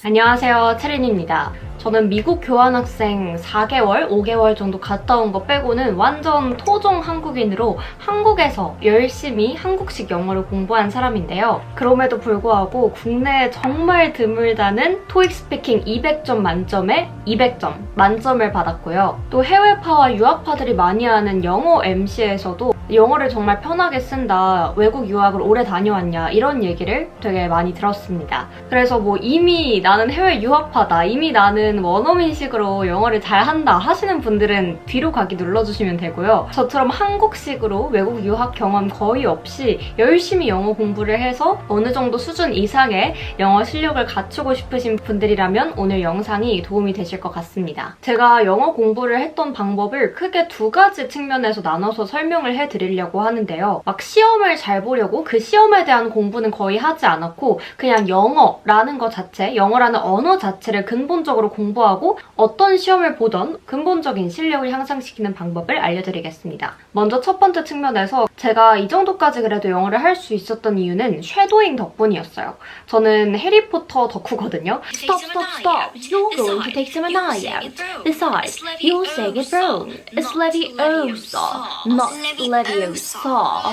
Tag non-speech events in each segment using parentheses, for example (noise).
안녕하세요, 체린입니다. 저는 미국 교환학생 4개월, 5개월 정도 갔다 온 거 빼고는 완전 토종 한국인으로 한국에서 열심히 한국식 영어를 공부한 사람인데요. 그럼에도 불구하고 국내에 정말 드물다는 토익 스피킹 200점 만점에 200점 만점을 받았고요. 또 해외파와 유학파들이 많이 하는 영어 MC에서도 영어를 정말 편하게 쓴다, 외국 유학을 오래 다녀왔냐 이런 얘기를 되게 많이 들었습니다. 그래서 뭐 이미 나는 해외 유학파다, 이미 나는 원어민식으로 영어를 잘한다 하시는 분들은 뒤로 가기 눌러주시면 되고요. 저처럼 한국식으로 외국 유학 경험 거의 없이 열심히 영어 공부를 해서 어느 정도 수준 이상의 영어 실력을 갖추고 싶으신 분들이라면 오늘 영상이 도움이 되실 것 같습니다. 제가 영어 공부를 했던 방법을 크게 두 가지 측면에서 나눠서 설명을 해드 리려고 하는데요. 막 시험을 잘 보려고 그 시험에 대한 공부는 거의 하지 않았고 그냥 영어라는 것 자체, 영어라는 언어 자체를 근본적으로 공부하고 어떤 시험을 보던 근본적인 실력을 향상시키는 방법을 알려드리겠습니다. 먼저 첫 번째 측면에서 제가 이 정도까지 그래도 영어를 할 수 있었던 이유는 쉐도잉 덕분이었어요. 저는 해리포터 덕후거든요. Stop, stop, stop. You're going to take Semanaia. Besides, you're saying it wrong. It's Leviosa, not Leviosa.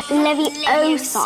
Leviosa,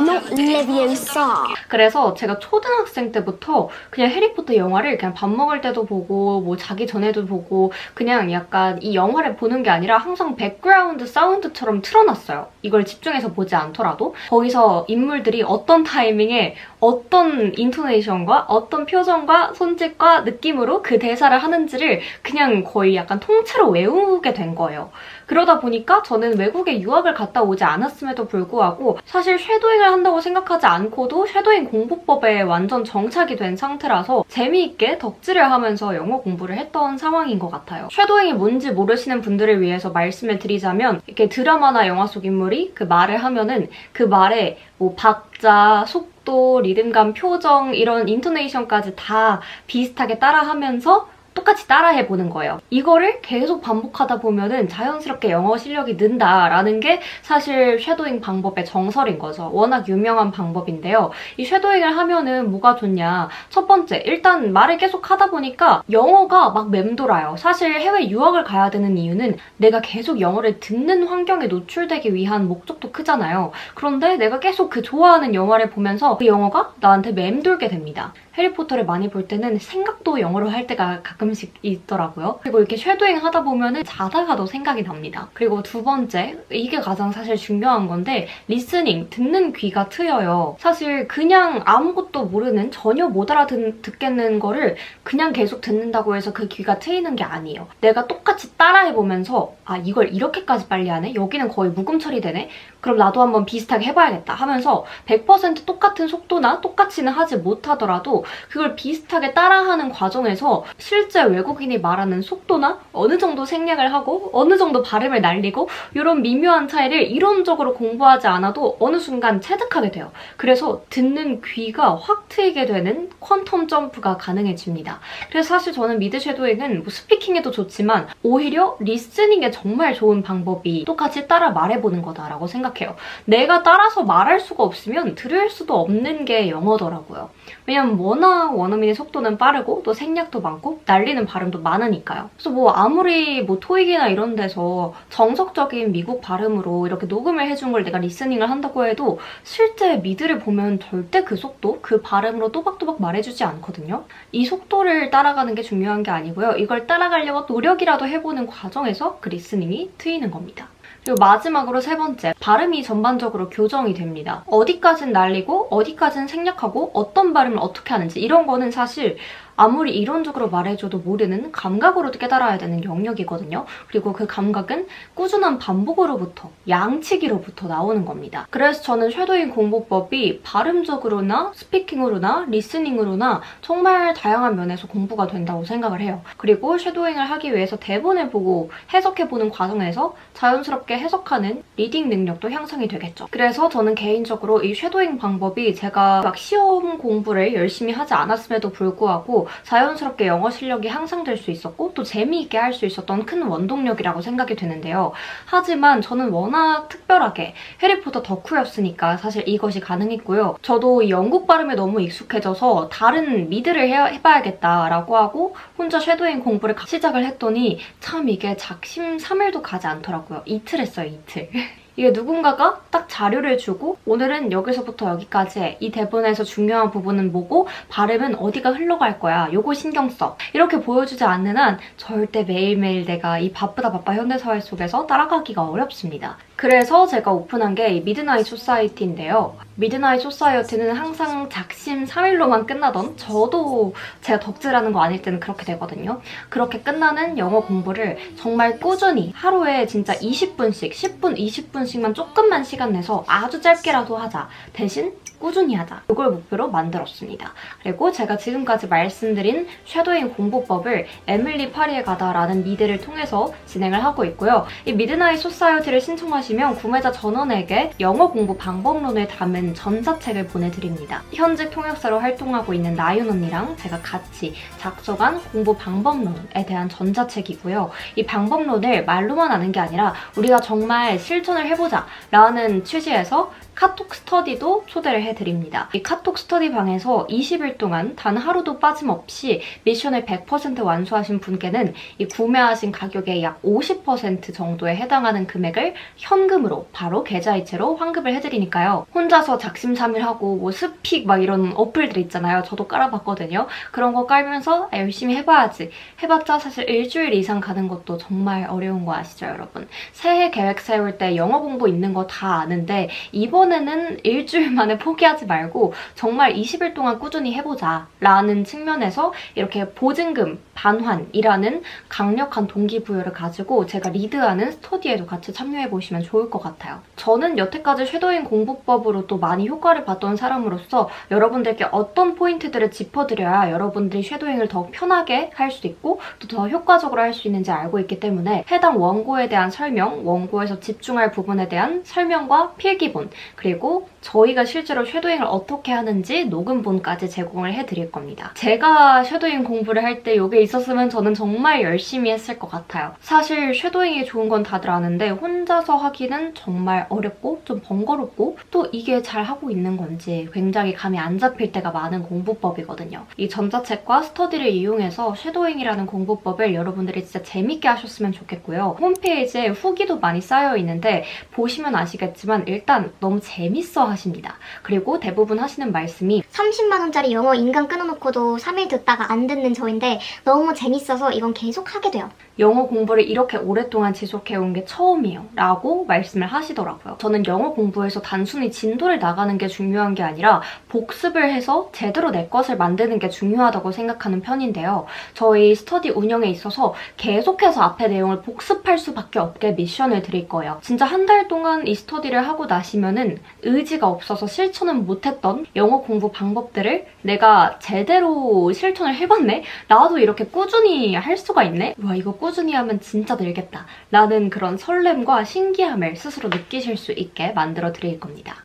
not Leviosa. 그래서 제가 초등학생 때부터 그냥 해리포터 영화를 그냥 밥 먹을 때도 보고 뭐 자기 전에도 보고 그냥 약간 이 영화를 보는 게 아니라 항상 백그라운드 사운드처럼 틀어놨어요. 이걸 집중해서 보지 않더라도 거기서 인물들이 어떤 타이밍에 어떤 인토네이션과 어떤 표정과 손짓과 느낌으로 그 대사를 하는지를 그냥 거의 약간 통째로 외우게 된 거예요. 그러다 보니까 저는 외국에 유학을 갔다 오지 않았음에도 불구하고 사실 쉐도잉을 한다고 생각하지 않고도 쉐도잉 공부법에 완전 정착이 된 상태라서 재미있게 덕질을 하면서 영어 공부를 했던 상황인 것 같아요. 쉐도잉이 뭔지 모르시는 분들을 위해서 말씀을 드리자면 이렇게 드라마나 영화 속 인물이 그 말을 하면은 그 말에 뭐 박자, 속도, 리듬감, 표정 이런 인토네이션까지 다 비슷하게 따라하면서 똑같이 따라해 보는 거예요. 이거를 계속 반복하다 보면은 자연스럽게 영어 실력이 는다라는 게 사실 쉐도잉 방법의 정설인 거죠. 워낙 유명한 방법인데요. 이 쉐도잉을 하면은 뭐가 좋냐? 첫 번째, 일단 말을 계속 하다 보니까 영어가 막 맴돌아요. 사실 해외 유학을 가야 되는 이유는 내가 계속 영어를 듣는 환경에 노출되기 위한 목적도 크잖아요. 그런데 내가 계속 그 좋아하는 영화를 보면서 그 영어가 나한테 맴돌게 됩니다. 해리포터를 많이 볼 때는 생각도 영어로 할 때가 가끔씩 있더라고요. 그리고 이렇게 쉐도잉 하다 보면은 자다가도 생각이 납니다. 그리고 두 번째, 이게 가장 사실 중요한 건데 리스닝, 듣는 귀가 트여요. 사실 그냥 아무것도 모르는 전혀 못 알아듣겠는 거를 그냥 계속 듣는다고 해서 그 귀가 트이는 게 아니에요. 내가 똑같이 따라해보면서 아 이걸 이렇게까지 빨리 하네? 여기는 거의 묵음 처리되네? 그럼 나도 한번 비슷하게 해봐야겠다 하면서 100% 똑같은 속도나 똑같이는 하지 못하더라도 그걸 비슷하게 따라하는 과정에서 실제 외국인이 말하는 속도나 어느 정도 생략을 하고 어느 정도 발음을 날리고 이런 미묘한 차이를 이론적으로 공부하지 않아도 어느 순간 체득하게 돼요. 그래서 듣는 귀가 확 트이게 되는 퀀텀 점프가 가능해집니다. 그래서 사실 저는 미드 쉐도잉은 뭐 스피킹에도 좋지만 오히려 리스닝에 정말 좋은 방법이 똑같이 따라 말해보는 거다라고 생각해요. 내가 따라서 말할 수가 없으면 들을 수도 없는 게 영어더라고요. 왜냐면 워낙 원어민의 속도는 빠르고 또 생략도 많고 날리는 발음도 많으니까요. 그래서 뭐 아무리 뭐 토익이나 이런 데서 정석적인 미국 발음으로 이렇게 녹음을 해준 걸 내가 리스닝을 한다고 해도 실제 미드를 보면 절대 그 속도, 그 발음으로 또박또박 말해주지 않거든요. 이 속도를 따라가는 게 중요한 게 아니고요. 이걸 따라가려고 노력이라도 해보는 과정에서 그 리스닝이 트이는 겁니다. 그리고 마지막으로 세 번째, 발음이 전반적으로 교정이 됩니다. 어디까진 날리고 어디까진 생략하고 어떤 발음을 어떻게 하는지 이런 거는 사실 아무리 이론적으로 말해줘도 모르는 감각으로 깨달아야 되는 영역이거든요. 그리고 그 감각은 꾸준한 반복으로부터, 양치기로부터 나오는 겁니다. 그래서 저는 쉐도잉 공부법이 발음적으로나 스피킹으로나 리스닝으로나 정말 다양한 면에서 공부가 된다고 생각을 해요. 그리고 쉐도잉을 하기 위해서 대본을 보고 해석해보는 과정에서 자연스럽게 해석하는 리딩 능력도 향상이 되겠죠. 그래서 저는 개인적으로 이 쉐도잉 방법이 제가 막 시험 공부를 열심히 하지 않았음에도 불구하고 자연스럽게 영어 실력이 향상될 수 있었고 또 재미있게 할 수 있었던 큰 원동력이라고 생각이 되는데요. 하지만 저는 워낙 특별하게 해리포터 덕후였으니까 사실 이것이 가능했고요. 저도 이 영국 발음에 너무 익숙해져서 다른 미드를 해, 해봐야겠다라고 하고 혼자 쉐도잉 공부를 시작을 했더니 참 이게 작심 3일도 가지 않더라고요. 이틀 했어요, 이틀. (laughs) 이게 누군가가 딱 자료를 주고 오늘은 여기서부터 여기까지 해. 이 대본에서 중요한 부분은 뭐고 발음은 어디가 흘러갈 거야. 요거 신경 써. 이렇게 보여주지 않는 한 절대 매일매일 내가 이 바쁘다 바빠 현대사회 속에서 따라가기가 어렵습니다. 그래서 제가 오픈한 게이 미드나잇 소사이티인데요. 미드나잇 소사이어티는 항상 작심 3일로만 끝나던 저도 제가 덕질하는 거 아닐 때는 그렇게 되거든요. 그렇게 끝나는 영어 공부를 정말 꾸준히 하루에 진짜 20분씩, 10분, 20분씩만 조금만 시간 내서 아주 짧게라도 하자. 대신 꾸준히 하자. 이걸 목표로 만들었습니다. 그리고 제가 지금까지 말씀드린 쉐도잉 공부법을 에밀리 파리에 가다라는 미드를 통해서 진행을 하고 있고요. 이 미드나잇 소사이어티를 신청하시면 구매자 전원에게 영어 공부 방법론을 담은 전자책을 보내드립니다. 현직 통역사로 활동하고 있는 나윤 언니랑 제가 같이 작성한 공부 방법론에 대한 전자책이고요. 이 방법론을 말로만 아는 게 아니라 우리가 정말 실천을 해보자 라는 취지에서 카톡 스터디도 초대를 해 드립니다. 이 카톡 스터디 방에서 20일 동안 단 하루도 빠짐없이 미션을 100% 완수하신 분께는 이 구매하신 가격의 약 50% 정도에 해당하는 금액을 현금으로 바로 계좌이체로 환급을 해드리니까요. 혼자서 작심삼일하고 뭐 스픽 막 이런 어플들 있잖아요. 저도 깔아봤거든요. 그런 거 깔면서 아, 열심히 해봐야지. 해봤자 사실 일주일 이상 가는 것도 정말 어려운 거 아시죠, 여러분? 새해 계획 세울 때 영어 공부 있는 거 다 아는데 이번에는 일주일 만에 포기 하지 말고 정말 20일 동안 꾸준히 해보자 라는 측면에서 이렇게 보증금 반환이라는 강력한 동기부여를 가지고 제가 리드하는 스터디에도 같이 참여해보시면 좋을 것 같아요. 저는 여태까지 쉐도잉 공부법으로 또 많이 효과를 봤던 사람으로서 여러분들께 어떤 포인트들을 짚어드려야 여러분들이 쉐도잉을 더 편하게 할 수 있고 또 더 효과적으로 할 수 있는지 알고 있기 때문에 해당 원고에 대한 설명, 원고에서 집중할 부분에 대한 설명과 필기본, 그리고 저희가 실제로 쉐도잉을 어떻게 하는지 녹음본까지 제공을 해드릴 겁니다. 제가 쉐도잉 공부를 할 때 이게 있었으면 저는 정말 열심히 했을 것 같아요. 사실 쉐도잉이 좋은 건 다들 아는데 혼자서 하기는 정말 어렵고 좀 번거롭고 또 이게 잘 하고 있는 건지 굉장히 감이 안 잡힐 때가 많은 공부법이거든요. 이 전자책과 스터디를 이용해서 쉐도잉이라는 공부법을 여러분들이 진짜 재밌게 하셨으면 좋겠고요. 홈페이지에 후기도 많이 쌓여 있는데 보시면 아시겠지만 일단 너무 재밌어 하십니다. 그리고 대부분 하시는 말씀이 30만원짜리 영어 인강 끊어놓고도 3일 듣다가 안 듣는 저인데 너무 재밌어서 이건 계속 하게 돼요. 영어 공부를 이렇게 오랫동안 지속해온 게 처음이에요. 라고 말씀을 하시더라고요. 저는 영어 공부에서 단순히 진도를 나가는 게 중요한 게 아니라 복습을 해서 제대로 내 것을 만드는 게 중요하다고 생각하는 편인데요. 저희 스터디 운영에 있어서 계속해서 앞에 내용을 복습할 수밖에 없게 미션을 드릴 거예요. 진짜 한 달 동안 이 스터디를 하고 나시면은 의지가 없어서 실천 은 못했던 영어 공부 방법들을 내가 제대로 실천을 해봤네? 나도 이렇게 꾸준히 할 수가 있네? 와, 이거 꾸준히 하면 진짜 늘겠다. 라는 그런 설렘과 신기함을 스스로 느끼실 수 있게 만들어 드릴 겁니다.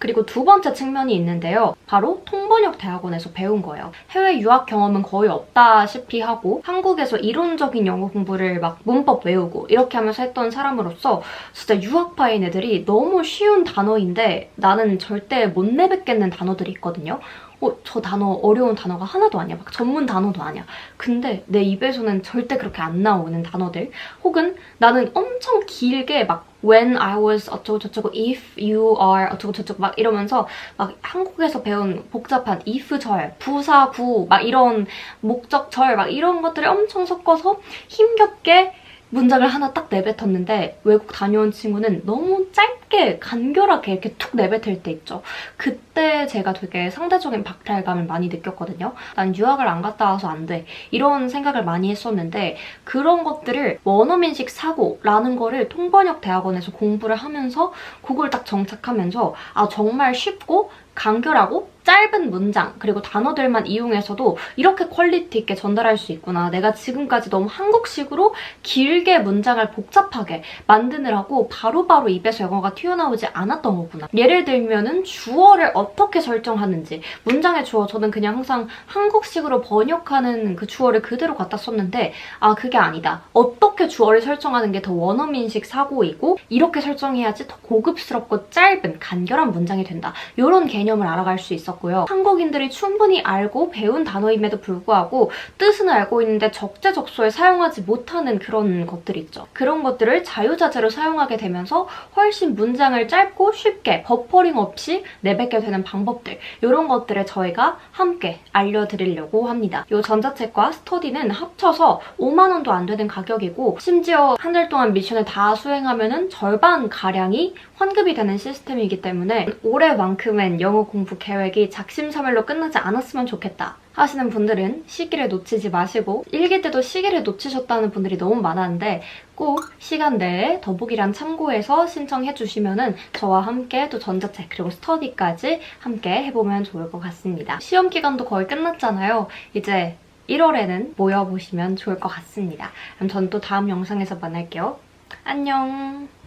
그리고 두 번째 측면이 있는데요. 바로 통번역 대학원에서 배운 거예요. 해외 유학 경험은 거의 없다시피 하고 한국에서 이론적인 영어 공부를 막 문법 외우고 이렇게 하면서 했던 사람으로서 진짜 유학파인 애들이 너무 쉬운 단어인데 나는 절대 못 내뱉겠는 단어들이 있거든요. 어, 저 단어 어려운 단어가 하나도 아니야. 막 전문 단어도 아니야. 근데 내 입에서는 절대 그렇게 안 나오는 단어들. 혹은 나는 엄청 길게 막 when I was 어쩌고 저쩌고 if you are 어쩌고 저쩌고 막 이러면서 막 한국에서 배운 복잡한 if절, 부사 구 막 이런 목적 절 막 이런 것들을 엄청 섞어서 힘겹게 문장을 하나 딱 내뱉었는데 외국 다녀온 친구는 너무 짧게 간결하게 이렇게 툭 내뱉을 때 있죠. 그때 제가 되게 상대적인 박탈감을 많이 느꼈거든요. 난 유학을 안 갔다 와서 안 돼. 이런 생각을 많이 했었는데 그런 것들을 원어민식 사고라는 거를 통번역 대학원에서 공부를 하면서 그걸 딱 정착하면서 아 정말 쉽고 간결하고 짧은 문장 그리고 단어들만 이용해서도 이렇게 퀄리티 있게 전달할 수 있구나. 내가 지금까지 너무 한국식으로 길게 문장을 복잡하게 만드느라고 바로 바로 입에서 영어가 튀어나오지 않았던 거구나. 예를 들면은 주어를 어떻게 설정하는지 문장의 주어 저는 그냥 항상 한국식으로 번역하는 그 주어를 그대로 갖다 썼는데 아 그게 아니다. 어떻게 주어를 설정하는 게 더 원어민식 사고이고 이렇게 설정해야지 더 고급스럽고 짧은 간결한 문장이 된다. 이런 개 념을 알아갈 수 있었고요. 한국인들이 충분히 알고 배운 단어임에도 불구하고 뜻은 알고 있는데 적재적소에 사용하지 못하는 그런 것들 있죠. 그런 것들을 자유자재로 사용하게 되면서 훨씬 문장을 짧고 쉽게 버퍼링 없이 내뱉게 되는 방법들 이런 것들을 저희가 함께 알려드리려고 합니다. 이 전자책과 스터디는 합쳐서 5만 원도 안 되는 가격이고 심지어 한 달 동안 미션을 다 수행하면은 절반 가량이 환급이 되는 시스템이기 때문에 올해만큼은 영어 공부 계획이 작심삼일로 끝나지 않았으면 좋겠다. 하시는 분들은 시기를 놓치지 마시고 일기 때도 시기를 놓치셨다는 분들이 너무 많았는데 꼭 시간 내에 더보기란 참고해서 신청해 주시면은 저와 함께 또 전자책 그리고 스터디까지 함께 해보면 좋을 것 같습니다. 시험 기간도 거의 끝났잖아요. 이제 1월에는 모여보시면 좋을 것 같습니다. 그럼 전 또 다음 영상에서 만날게요. 안녕.